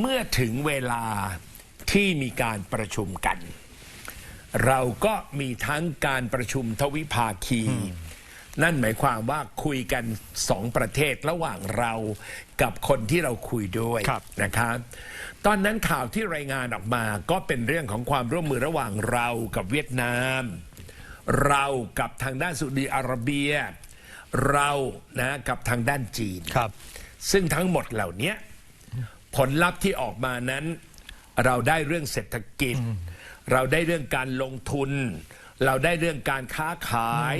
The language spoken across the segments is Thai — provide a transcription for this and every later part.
เมื่อถึงเวลาที่มีการประชุมกัน เราก็มีทั้งการประชุมทวิภาคี นั่นหมายความว่าคุยกันสองประเทศระหว่างเรากับคนที่เราคุยด้วยครับนะครับตอนนั้นข่าวที่รายงานออกมาก็เป็นเรื่องของความร่วมมือระหว่างเรากับเวียดนาม เรากับทางด้านสุดีอาระเบีย เรานะกับทางด้านจีนครับ ซึ่งทั้งหมดเหล่านี้ ผลลัพธ์ที่ออกมานั้น เราได้เรื่องเศรษฐกิจ เราได้เรื่องการลงทุน เราได้เรื่องการค้าขาย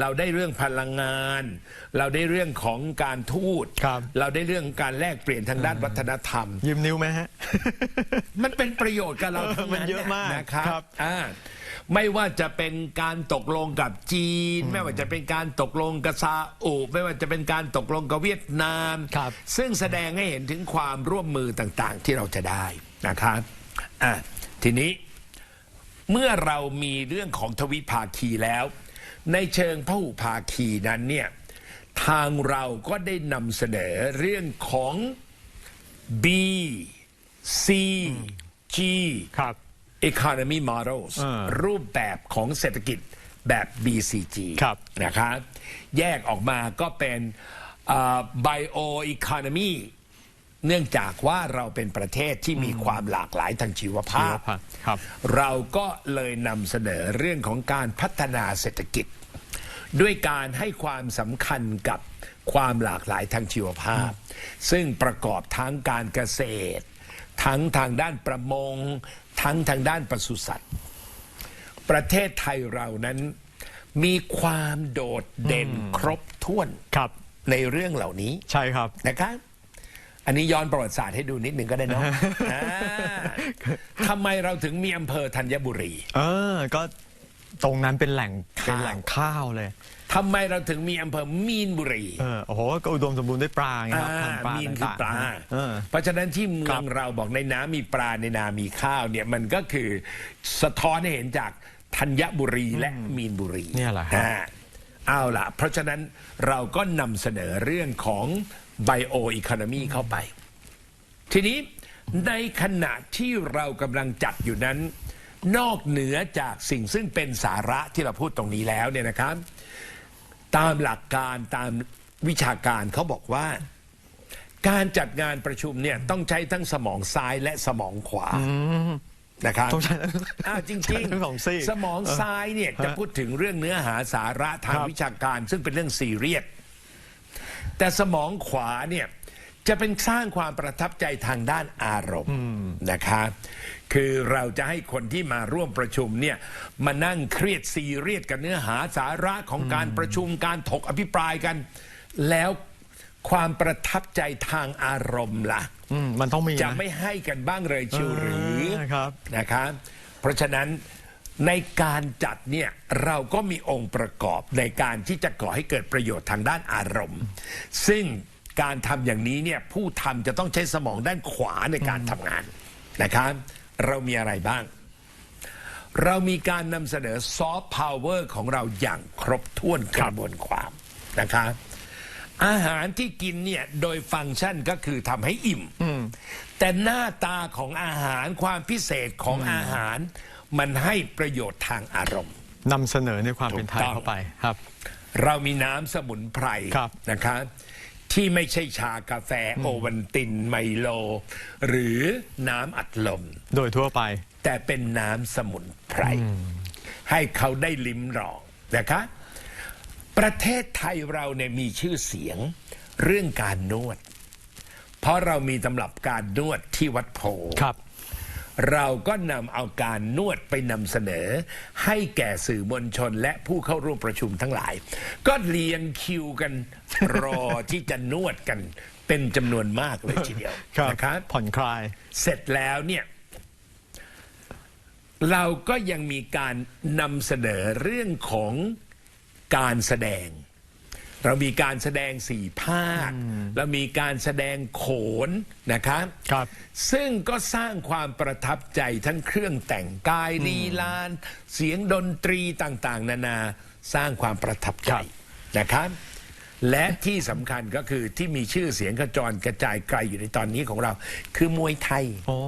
เราได้เรื่องพลังงาน เราได้เรื่องของการทูตครับเราได้เรื่องการแลกเปลี่ยนทางด้านวัฒนธรรม ยืมนิ้วไหมฮะ มันเป็นประโยชน์กับเราทั้งมันนั้นเยอะมากนะครับครับอ่า ไม่ว่าจะเป็นการตกลงกับจีน ไม่ว่าจะเป็นการตกลงกับซาอุไม่ว่าจะเป็นการตกลงกับเวียดนาม ครับ ซึ่งแสดงให้เห็นถึงความร่วมมือต่างๆ ที่เราจะได้นะครับอะทีนี้เมื่อเรามีเรื่องของทวิภาคีแล้ว ในเชิงพหุภาคีนั้นเนี่ยทางเราก็ได้นำเสนอเรื่องของ B C G ครับ Economy Models อ่ารูปแบบของเศรษฐกิจแบบ BCG ครับนะครับแยกออกมาก็เป็นเอ่อ Bio Economy เนื่องจากว่าเราเป็นประเทศที่มีความหลากหลายทางชีวภาพชีวภาพครับเราก็เลยนำเสนอเรื่องของการพัฒนาเศรษฐกิจ ด้วยการให้ความสำคัญกับความหลากหลายทางชีวภาพ ซึ่งประกอบทั้งการเกษตร ทั้งทางด้านประมง ทั้งทางด้านปศุสัตว์ ประเทศไทยเรานั้นมีความโดดเด่นครบถ้วนครับในเรื่องเหล่านี้ใช่ครับนะครับอันนี้ย้อนประวัติศาสตร์ให้ดูนิดหนึ่งก็ได้เนาะอ่าทำไมเราถึงมีอำเภอธัญบุรี เออ ก็ ตรงนั้นเป็นแหล่งข้าวเป็นแหล่งข้าวเลยทำไมเราถึงมีอำเภอมีนบุรีเออโอ้โหก็อุดมสมบูรณ์ด้วยปลาไงครับอ่าพันธุ์ปลามีนคือปลา ต่งๆเออ เพราะฉะนั้นที่เมืครัองบ เราบอกในน้ำมีปลาในนามีข้าวเนี่ยมันก็คือสะท้อนให้เห็นจากธัญบุรีและมีนบุรีเนี่ยแหละครับอ่าเอาล่ะ เพราะฉะนั้นเราก็นำเสนอเรื่องของ Bio Economy เข้าไป ทีนี้ในขณะที่เรากำลังจัดอยู่นั้น นอกเหนือจากสิ่งซึ่งเป็นสาระที่เราพูดตรงนี้แล้วเนี่ยนะครับ ตามหลักการตามวิชาการเขาบอกว่า การจัดงานประชุมเนี่ยต้องใช้ทั้งสมองซ้ายและสมองขวานะครับต้องใช้ทั้งอ่าจริงใช้ทั้งสองซีกสมองซ้ายเนี่ยจะพูดถึงเรื่องเนื้อหาสาระทางครับวิชาการ ซึ่งเป็นเรื่องซีเรียสแต่สมองขวาเนี่ยจะเป็นสร้างความประทับใจทางด้านอารมณ์นะคะ คือเราจะให้คนที่มาร่วมประชุมเนี่ยมานั่งเครียดซีเรียสกับเนื้อหาสาระของการประชุมการถกอภิปรายกัน แล้วความประทับใจทางอารมณ์ล่ะอืมมันต้องมีจะนะไม่ให้กันบ้างเลยชิวหรือเออครับนะครับเพราะฉะนั้นในการจัดเนี่ยเราก็มีองค์ประกอบในการที่จะก่อให้เกิดประโยชน์ทางด้านอารมณ์ ซึ่งการทำอย่างนี้เนี่ยผู้ทำจะต้องใช้สมองด้านขวาในการทำงานนะครับ เรามีอะไรบ้าง เรามีการนำเสนอซอฟต์พาวเวอร์ของเราอย่างครบถ้วนกระบวนความนะครับอาหารที่กินเนี่ยโดยฟังก์ชันก็คือทำให้อิ่มแต่หน้าตาของอาหารความพิเศษของอาหาร มันให้ประโยชน์ทางอารมณ์นำเสนอในความเป็นไทยถูกต้องเข้าไปครับ เรามีน้ำสมุนไพรครับนะคะ ที่ไม่ใช่ชากาแฟโอวันตินไมโล หรือน้ำอัดลม โดยทั่วไป แต่เป็นน้ำสมุนไพร ให้เขาได้ลิ้มลองนะคะ ประเทศไทยเราเนี่ยมีชื่อเสียงเรื่องการนวด เพราะเรามีตำรับการนวดที่วัดโพครับ เราก็นำเอาการนวดไปนำเสนอ ให้แก่สื่อมวลชนและผู้เข้าร่วมประชุมทั้งหลาย ก็เรียงคิวกันรอที่จะนวดกันเป็นจำนวนมากเลยทีเดียวครับนะครับผ่อนคลาย เสร็จแล้วเนี่ยเราก็ยังมีการนำเสนอเรื่องของการแสดง เรามีการแสดงสี่ภาค เรามีการแสดงโขนนะครับครับ ซึ่งก็สร้างความประทับใจทั้งเครื่องแต่งกายลีลาน เสียงดนตรีต่างๆ นานาสร้างความประทับใจครับนะครับ และที่สำคัญก็คือที่มีชื่อเสียงกระจรกระจายไกลอยู่ในตอนนี้ของเรา คือมวยไทยโอ้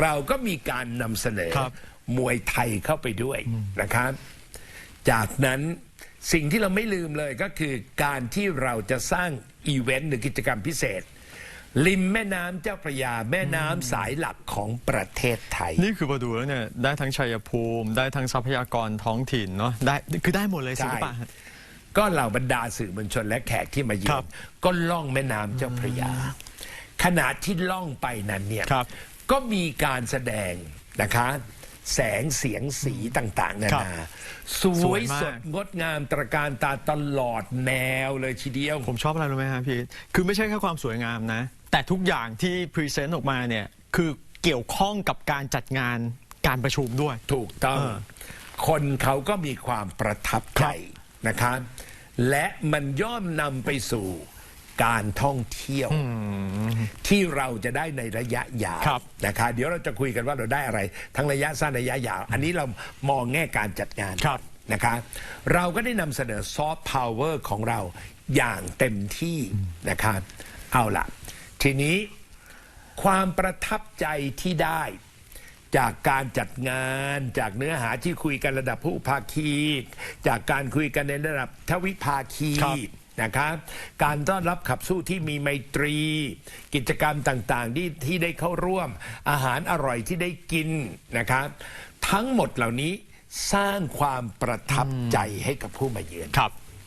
เราก็มีการนำเสนอครับมวยไทยเข้าไปด้วยนะครับ จากนั้น สิ่งที่เราไม่ลืมเลยก็คือการที่เราจะสร้างอีเวนต์หรือกิจกรรมพิเศษ ริมแม่น้ำเจ้าพระยาแม่น้ำสายหลักของประเทศไทย นี่คือพอดูแล้วเนี่ยได้ทั้งชัยภูมิ ได้ทั้งทรัพยากรท้องถิ่นเนาะได้คือได้หมดเลยสิใช่ป่ะก็เหล่าบรรดาสื่อมวลชนและแขกที่มาเยืคอรันบก็ล่องแม่น้ำเจ้าพระยา ขณะที่ล่องไปนั้นเนี่ยครับก็มีการแสดงนะคะ แสงเสียงสีต่าง ๆ นาครับนาสสววยยมาก สดงดงามตระการตาตลอดแนวเลยทีเดียว ผมชอบอะไรรู้ไหมฮะพี่ คือไม่ใช่แค่ความสวยงามนะ แต่ทุกอย่างที่พรีเซนต์ออกมาเนี่ย คือเกี่ยวข้องกับการจัดงานการประชุมด้วย ถูกต้อง เออคนเขาก็มีความประทับใจครับนะครับ และมันย่อมนำไปสู่ การท่องเที่ยวที่เราจะได้ในระยะยาวครับนะคะเดี๋ยวเราจะคุยกันว่าเราได้อะไร ทั้งระยะสั้นระยะยาว อันนี้เรามองแง่การจัดงานครับนะคะเราก็ได้นำเสนอซอฟต์พาวเวอร์ของเราอย่างเต็มที่นะคะเอาล่ะทีนี้ความประทับใจที่ได้จากการจัดงานจากเนื้อหาที่คุยกันระดับผู้ภาคี จากการคุยกันในระดับทวิภาคีครับ นะคะการต้อนรับขับสู้ที่มีไมตรี กิจกรรมต่างๆ ที่ที่ได้เข้าร่วม อาหารอร่อยที่ได้กินนะคะทั้งหมดเหล่านี้สร้างความประทับใจให้กับผู้มาเยือน ครับ